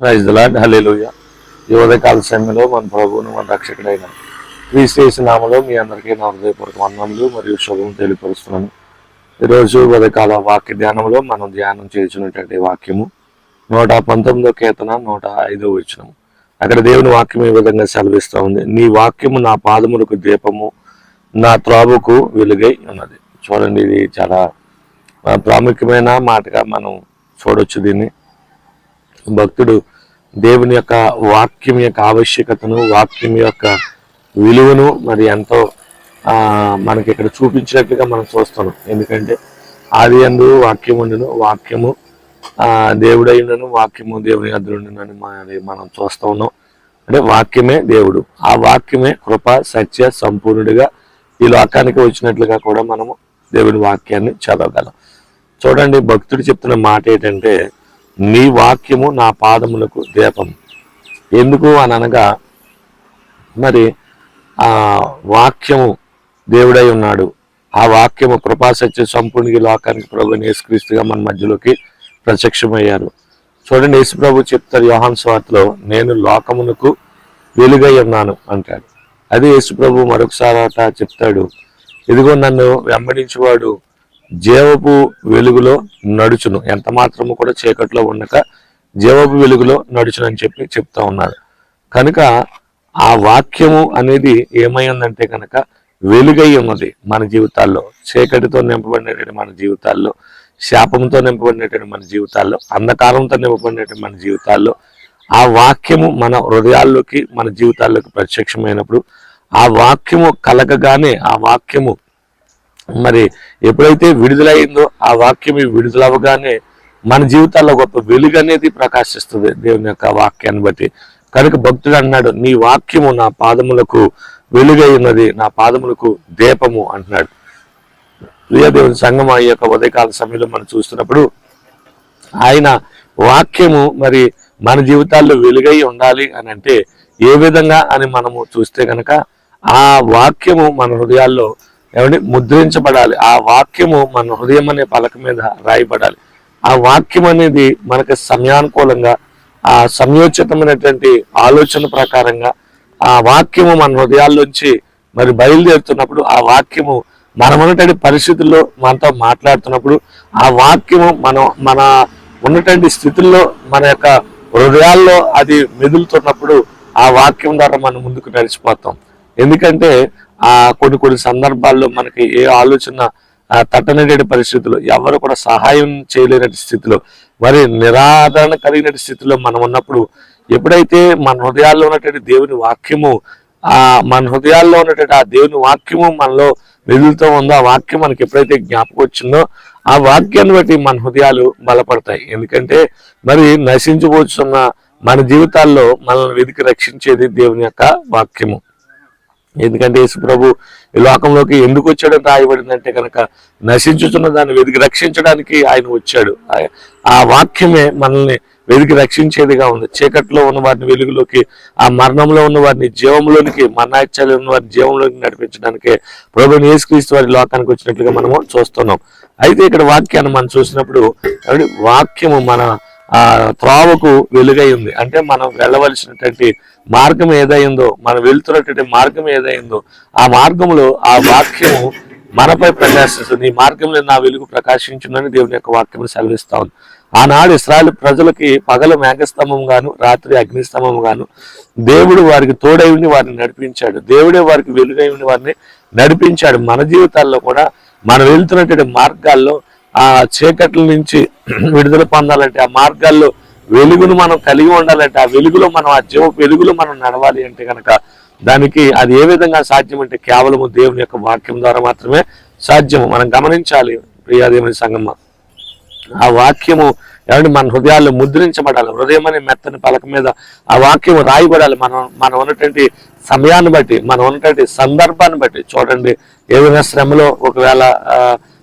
Praise lord hallelujah ఈ ఉదయకాల సమయంలో మన ప్రభువును మన రక్షకుడైన క్రీస్తు నామలో మీ అందరికీ నా హృదయపూర్వక వందనములు మరియు శుభం తెలియపరుస్తున్నాను. ఈరోజు ఉదయకాల వాక్య ధ్యానంలో మనం ధ్యానం చేసినటువంటి వాక్యము నూట పంతొమ్మిదో కేతన నూట ఐదో వచ్చినము అక్కడ దేవుని వాక్యం ఈ విధంగా సెలవిస్తూ ఉంది. నీ వాక్యము నా పాదములకు దీపము నా త్రాబుకు వెలుగై ఉన్నది. చూడండి ఇది చాలా ప్రాముఖ్యమైన మాటగా మనం చూడొచ్చు దీన్ని. భక్తుడు దేవుని యొక్క వాక్యం యొక్క ఆవశ్యకతను వాక్యం యొక్క విలువను మరి ఎంతో మనకి ఇక్కడ చూపించినట్లుగా మనం చూస్తున్నాం. ఎందుకంటే ఆది అందు వాక్యం ఉండను వాక్యము ఆ, దేవుడై ఉండను వాక్యము దేవుని అద్దుండును అని మరి మనం చూస్తూ ఉన్నాం. అంటే వాక్యమే దేవుడు. ఆ వాక్యమే కృప సత్య సంపూర్ణుడిగా ఈ లోకానికి వచ్చినట్లుగా కూడా మనము దేవుని వాక్యాన్ని చదవగలం. చూడండి భక్తుడు చెప్తున్న మాట ఏంటంటే నీ వాక్యము నా పాదములకు దీపం. ఎందుకు అని అనగా మరి ఆ వాక్యము దేవుడై ఉన్నాడు. ఆ వాక్యము కృపాసత్య సంపూర్ణి లోకానికి ప్రభు యేసుక్రీస్తుగా మన మధ్యలోకి ప్రత్యక్షమయ్యారు. చూడండి యేసు ప్రభు చెప్తారు యోహాన్ స్వార్తలో నేను లోకమునకు వెలుగై ఉన్నాను అంటాడు. అదే యేసు ప్రభు మరొకసారి అట చెప్తాడు ఇదిగో నన్ను వెంబడించేవాడు జీవపు వెలుగులో నడుచును. ఎంత మాత్రము కూడా చీకట్లో ఉండక జీవపు వెలుగులో నడుచును అని చెప్పి చెప్తా ఉన్నారు కనుక ఆ వాక్యము అనేది ఏమైందంటే కనుక వెలుగై ఉన్నది మన జీవితాల్లో. చీకటితో నింపబడినటువంటి మన జీవితాల్లో శాపంతో నింపబడినటువంటి మన జీవితాల్లో అంధకారంతో నింపబడినటువంటి మన జీవితాల్లో ఆ వాక్యము మన హృదయాల్లోకి మన జీవితాల్లోకి ప్రత్యక్షమైనప్పుడు ఆ వాక్యము కలగగానే ఆ వాక్యము మరి ఎప్పుడైతే విడుదలైందో ఆ వాక్యం విడుదల అవగానే మన జీవితాల్లో గొప్ప వెలుగు అనేది ప్రకాశిస్తుంది దేవుని యొక్క వాక్యాన్ని బట్టి. కనుక భక్తుడు అన్నాడు నీ వాక్యము నా పాదములకు వెలుగై ఉన్నది నా పాదములకు దీపము అంటున్నాడు. ప్రియదేవుని సంగమ ఈ యొక్క ఉదయకాల సమయంలో మనం చూస్తున్నప్పుడు ఆయన వాక్యము మరి మన జీవితాల్లో వెలుగై ఉండాలి అని అంటే ఏ విధంగా అని మనము చూస్తే కనుక ఆ వాక్యము మన హృదయాల్లో ఏమంటే ముద్రించబడాలి. ఆ వాక్యము మన హృదయం అనే పలక మీద రాయబడాలి. ఆ వాక్యం అనేది మనకి సమయానుకూలంగా ఆ సంయోచితమైనటువంటి ఆలోచన ప్రకారంగా ఆ వాక్యము మన హృదయాల్లోంచి మరి బయలుదేరుతున్నప్పుడు ఆ వాక్యము మనమున్నటువంటి పరిస్థితుల్లో మనతో మాట్లాడుతున్నప్పుడు ఆ వాక్యము మనం మన ఉన్నటువంటి స్థితుల్లో మన యొక్క హృదయాల్లో అది మెదులుతున్నప్పుడు ఆ వాక్యం ద్వారా మనం ముందుకు నడిచిపోతాం. ఎందుకంటే ఆ కొన్ని కొన్ని సందర్భాల్లో మనకి ఏ ఆలోచన ఆ, తట్టనటువంటి పరిస్థితుల్లో ఎవరు కూడా సహాయం చేయలేనటి స్థితిలో మరి నిరాదరణ కలిగిన స్థితిలో మనం ఉన్నప్పుడు ఎప్పుడైతే మన హృదయాల్లో ఉన్నటువంటి దేవుని వాక్యము ఆ మన హృదయాల్లో ఉన్నటువంటి ఆ దేవుని వాక్యము మనలో వెలుగుతూ ఉందో ఆ వాక్యం మనకి ఎప్పుడైతే జ్ఞాపకం వచ్చిందో ఆ వాక్యాన్ని బట్టి మన హృదయాలు బలపడతాయి. ఎందుకంటే మరి నశించిపోతున్న మన జీవితాల్లో మనల్ని వెతికి రక్షించేది దేవుని యొక్క వాక్యము. ఎందుకంటే యేసు ప్రభు ఈ లోకంలోకి ఎందుకు వచ్చాడని రాయబడిందంటే కనుక నశించుతున్న దాన్ని వెతికి రక్షించడానికి ఆయన వచ్చాడు. ఆ- వాక్యమే మనల్ని వెతికి రక్షించేదిగా ఉంది. చీకట్లో ఉన్న వారిని వెలుగులోకి ఆ మరణంలో ఉన్న వారిని జీవంలోనికి మరణాచ్యాలు ఉన్న వారిని జీవంలోకి నడిపించడానికి ప్రభు యేసుక్రీస్తు వారి లోకానికి వచ్చినట్లుగా మనము చూస్తున్నాం. అయితే ఇక్కడ వాక్యాన్ని మనం చూసినప్పుడు వాక్యము మన ఆ త్రోవకు వెలుగై ఉంది. అంటే మనం వెళ్ళవలసినటువంటి మార్గం ఏదైందో మనం వెళ్తున్నటువంటి మార్గం ఏదైందో ఆ మార్గంలో ఆ వాక్యము మనపై ప్రకాశిస్తుంది. ఈ మార్గంలో నా వెలుగు ప్రకాశించిందని దేవుని యొక్క వాక్యం సెలవిస్తా ఉంది. ఆనాడు ఇస్రాయల్ ప్రజలకి పగలు మేఘస్తంభం గాను రాత్రి అగ్నిస్తంభం గాను దేవుడు వారికి తోడై ఉండి వారిని నడిపించాడు. దేవుడే వారికి వెలుగై ఉండి వారిని నడిపించాడు. మన జీవితాల్లో కూడా మనం వెళ్తున్నటువంటి మార్గాల్లో ఆ చీకట్ల నుంచి విడుదల పొందాలంటే ఆ మార్గాల్లో వెలుగును మనం కలిగి ఉండాలంటే ఆ వెలుగులో మనం ఆ జీవ వెలుగులో మనం నడవాలి అంటే కనుక దానికి అది ఏ విధంగా సాధ్యం అంటే కేవలము దేవుని యొక్క వాక్యం ద్వారా మాత్రమే సాధ్యము. మనం గమనించాలి ప్రియాదేవుని సంగమ్మ. ఆ వాక్యము ఏమంటే మన హృదయాల్లో ముద్రించబడాలి హృదయం అనే మెత్తని పలక మీద ఆ వాక్యము రాయబడాలి. మనం మనం ఉన్నటువంటి సమయాన్ని బట్టి మనం ఉన్నటువంటి సందర్భాన్ని బట్టి చూడండి. ఏదైనా శ్రమలో ఒకవేళ ఆ,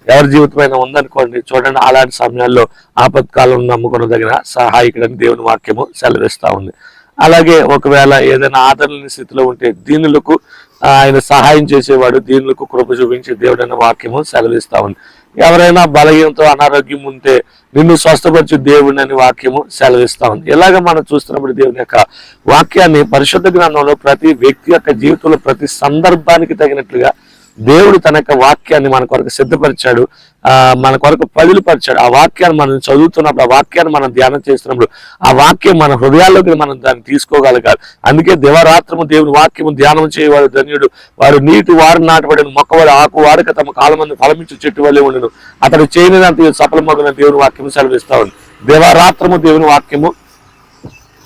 ఎవరి జీవితమైనా ఉందనుకోండి చూడండి అలాంటి సమయాల్లో ఆపత్కాలం నమ్ముకున్న దగ్గర సహాయకుడని దేవుని వాక్యము సెలవిస్తూ ఉంది. అలాగే ఒకవేళ ఏదైనా ఆదరణ స్థితిలో ఉంటే దీనులకు ఆయన సహాయం చేసేవాడు దీనులకు కృప చూపించే దేవుడైన వాక్యము సెలవిస్తా ఉంది. ఎవరైనా బలహీనతో అనారోగ్యం ఉంటే నిన్ను స్వస్థపరిచే దేవుడిని అని వాక్యము సెలవిస్తా ఉంది. ఇలాగ మనం చూస్తున్నప్పుడు దేవుని యొక్క వాక్యాన్ని పరిశుద్ధ గ్రంథంలో ప్రతి వ్యక్తి యొక్క జీవితంలో ప్రతి సందర్భానికి తగినట్లుగా దేవుడు తన యొక్క వాక్యాన్ని మన కొరకు సిద్ధపరిచాడు ఆ మన కొరకు పదిలిపరిచాడు ఆ వాక్యాన్ని మనం చదువుతున్నప్పుడు ఆ వాక్యాన్ని మనం ధ్యానం చేస్తున్నప్పుడు ఆ వాక్యం మన హృదయాల్లోకి మనం దాన్ని తీసుకోగలగాలి. అందుకే దివరాత్రము దేవుని వాక్యము ధ్యానం చేయవాడు ధన్యుడు. వాడు నీటి వారు నాటబడిన మొక్కవాడు ఆకు వాడక తమ కాలమంది ఫలమించు చెట్టు వల్లే ఉండను. అతడు చేయనిదంత సఫలమగిన దేవుని వాక్యము సెలవిస్తా ఉంది. దివారాత్రము దేవుని వాక్యము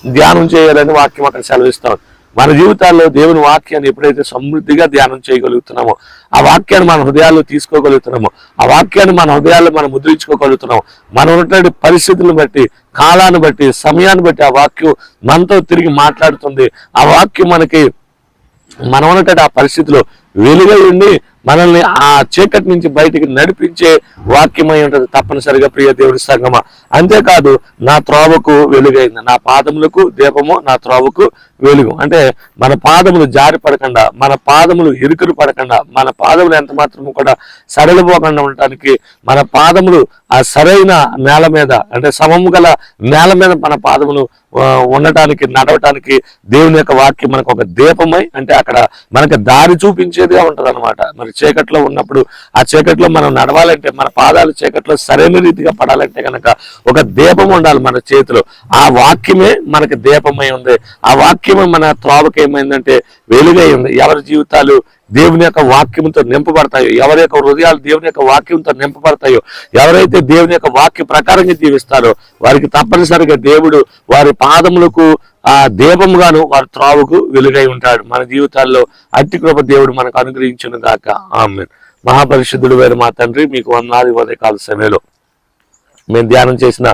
ధ్యానం చేయాలని వాక్యం అక్కడ సెలవిస్తాం మన జీవితాల్లో దేవుని వాక్యాన్ని ఎప్పుడైతే సమృద్ధిగా ధ్యానం చేయగలుగుతున్నామో ఆ వాక్యాన్ని మన హృదయాల్లో తీసుకోగలుగుతున్నామో ఆ వాక్యాన్ని మన హృదయాల్లో మనం ముద్రించుకోగలుగుతున్నాము మనం ఉన్నటువంటి పరిస్థితులను బట్టి కాలాన్ని బట్టి సమయాన్ని బట్టి ఆ వాక్యం మనతో తిరిగి మాట్లాడుతుంది. ఆ వాక్యం మనకి మనం ఉన్నటువంటి ఆ పరిస్థితిలో వెలుగై ఉండి మనల్ని ఆ చీకటి నుంచి బయటికి నడిపించే వాక్యమై ఉంటుంది తప్పనిసరిగా ప్రియ దేవుడి సంగమ. అంతేకాదు నా త్రోవకు వెలుగైంది. నా పాదములకు దీపము నా త్రోవకు వెలుగు. అంటే మన పాదములు జారి పడకుండా మన పాదములు ఇరుకులు పడకుండా మన పాదములు ఎంత మాత్రము కూడా సడలిపోకుండా ఉండటానికి మన పాదములు ఆ సరైన నేల మీద అంటే సమము గల నేల మీద మన పాదములు ఉండటానికి నడవటానికి దేవుని యొక్క వాక్యం మనకు ఒక దీపమై అంటే అక్కడ మనకి దారి చూపించే చూపించేదిగా ఉంటుంది అనమాట మరి చీకట్లో ఉన్నప్పుడు ఆ చీకట్లో మనం నడవాలంటే మన పాదాలు చీకట్లో సరైన రీతిగా పడాలంటే కనుక ఒక దీపం ఉండాలి మన చేతిలో. ఆ వాక్యమే మనకి దీపమై ఉంది. ఆ వాక్యమే మన త్రోవకి ఏమైందంటే వెలుగై ఉంది. ఎవరి జీవితాలు దేవుని యొక్క వాక్యంతో నింపబడతాయో ఎవరి యొక్క హృదయాలు దేవుని యొక్క వాక్యంతో నింపబడతాయో ఎవరైతే దేవుని యొక్క వాక్య ప్రకారంగా జీవిస్తారో వారికి తప్పనిసరిగా దేవుడు వారి పాదములకు ఆ దేవముగాను వారి త్రావుకు వెలుగై ఉంటాడు. మన జీవితాల్లో అట్టి కృప దేవుడు మనకు అనుగ్రహించును గాక. ఆమె మహాపరిశుద్ధుడు వేరు మా తండ్రి మీకు వందాది ఉదయకాల సమయంలో మేము ధ్యానం చేసిన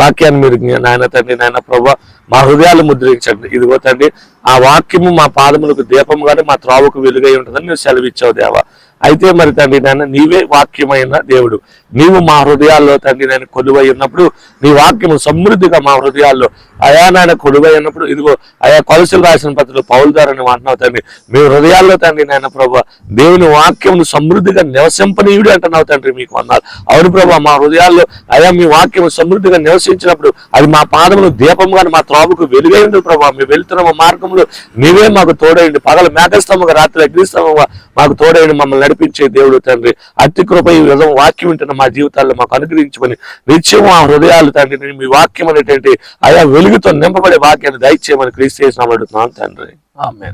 వాక్యాన్ని మీరు నాయన తండ్రి నాయన ప్రభా మా హృదయాలు ముద్రించండి. ఇదిగో తండ్రి ఆ వాక్యము మా పాదములకు దీపముగానే మా త్రావుకు వెలుగై ఉంటుందని నువ్వు సెలవిచ్చావు దేవా. అయితే మరి తండ్రి నాయన నీవే వాక్యమైన దేవుడు. నీవు మా హృదయాల్లో తండ్రి నేను కొలువై ఉన్నప్పుడు నీ వాక్యము సమృద్ధిగా మా హృదయాల్లో అయా నాయన కొలువై ఉన్నప్పుడు ఇదిగో అయా కొలసలు రాసిన పత్రులు పౌలు ద్వారా నువ్వు అంటున్నావు తండ్రి. మీ హృదయాల్లో తండ్రి నాయన ప్రభా దేవుని వాక్యమును సమృద్ధిగా నివసింపనీయుడు అంటున్నావు తండ్రి మీకు అన్నారు అవును ప్రభా మా హృదయాల్లో అయా మీ వాక్యము సమృద్ధిగా నివసించినప్పుడు అది మా పాదములు దీపంగా మా త్రాబుకు వెలుగైంది ప్రభా. మేము వెళ్తున్న మా మార్గంలో నీవే మాకు తోడైంది పగల మేఘస్తంభగా రాత్రి అగ్నిస్తంభంగా మాకు తోడైంది మమ్మల్ని నడిపించే దేవుడు తండ్రి. అతి కృప ఈ విధం వాక్యం వింటున్న మా జీవితాల్లో మాకు అనుగ్రహించమని నిత్యం మా హృదయాలు తండ్రి మీ వాక్యం అనేటువంటి ఆయా వెలుగుతో నింపబడే వాక్యాన్ని దయచేయమని క్రీస్తు చేసిన అడుగుతున్నాను తండ్రి. ఆమె